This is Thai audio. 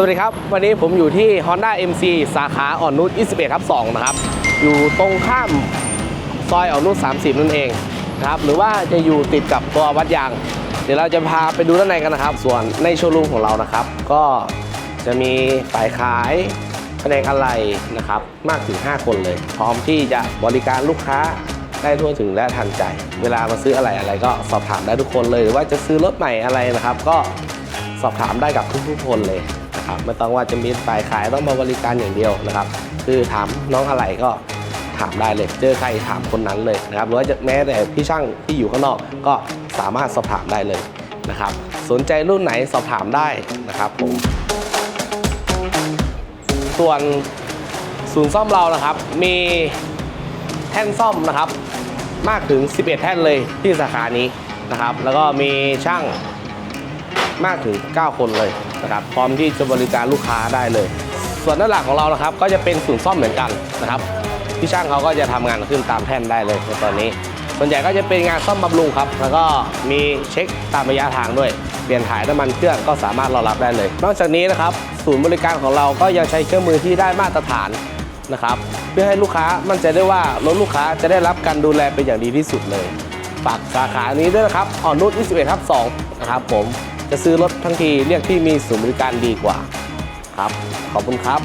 สวัสดีครับ วันนี้ผมอยู่ที่ Honda MC สาขาอ่อนนุช21ทับ2นะครับ อยู่ตรงข้ามซอยอ่อนนุช30 นั่นเองนะครับหรือว่าจะอยู่ติดกับตัววัดยาง เดี๋ยวเราจะพาไปดูด้านในกันนะครับ ส่วนในโชว์รูมของเรานะครับ ก็จะมีฝ่ายขายแผนกอะไรนะครับ มากถึง 5 คนเลย พร้อมที่จะบริการลูกค้าได้ทั่วถึงและทันใจ เวลามาซื้ออะไรอะไรก็สอบถามได้ทุกคนเลย หรือว่าจะซื้อรถใหม่อะไรนะครับ ก็สอบถามได้กับทุกๆคนเลย นะครับไม่ต้องว่าจะมีฝ่ายขายต้องมาบริการอย่างเดียวนะครับ คือถามน้องอะไรก็ถามได้เลยเจอใครถามคนนั้นเลยนะครับหรือว่าจะแม้แต่พี่ช่างที่อยู่ข้างนอกก็สามารถสอบถามได้เลยนะครับ สนใจรุ่นไหนสอบถามได้นะครับผมส่วนศูนย์ซ่อมเรานะครับ มีแท่นซ่อมนะครับ มากถึง 11 แท่นเลยที่สาขานี้นะครับ แล้วก็มีช่าง มากถึง 9 คนเลยนะครับพร้อมที่จะบริการลูกค้าได้เลย ส่วนด้านหลังของเรานะครับก็จะเป็นศูนย์ซ่อมเหมือนกันนะครับพี่ช่างเขาก็จะทำงานขึ้นตามแท่นได้เลยในตอนนี้ ส่วนใหญ่ก็จะเป็นงานซ่อมบำรุงครับ แล้วก็มีเช็คตามระยะทางด้วย เปลี่ยนถ่ายน้ำมันเครื่องก็สามารถรองรับได้เลย นอกจากนี้นะครับศูนย์บริการของเราก็ยังใช้เครื่องมือที่ได้มาตรฐานนะครับเพื่อให้ลูกค้ามั่นใจได้ว่ารถลูกค้าจะได้รับการดูแลเป็นอย่างดีที่สุดเลย ฝากสาขานี้ด้วยนะครับอ่อนนุช21ทับ2นะครับผม จะซื้อรถทั้งทีเรียกที่มีศูนย์บริการดีกว่าครับ ขอบคุณครับ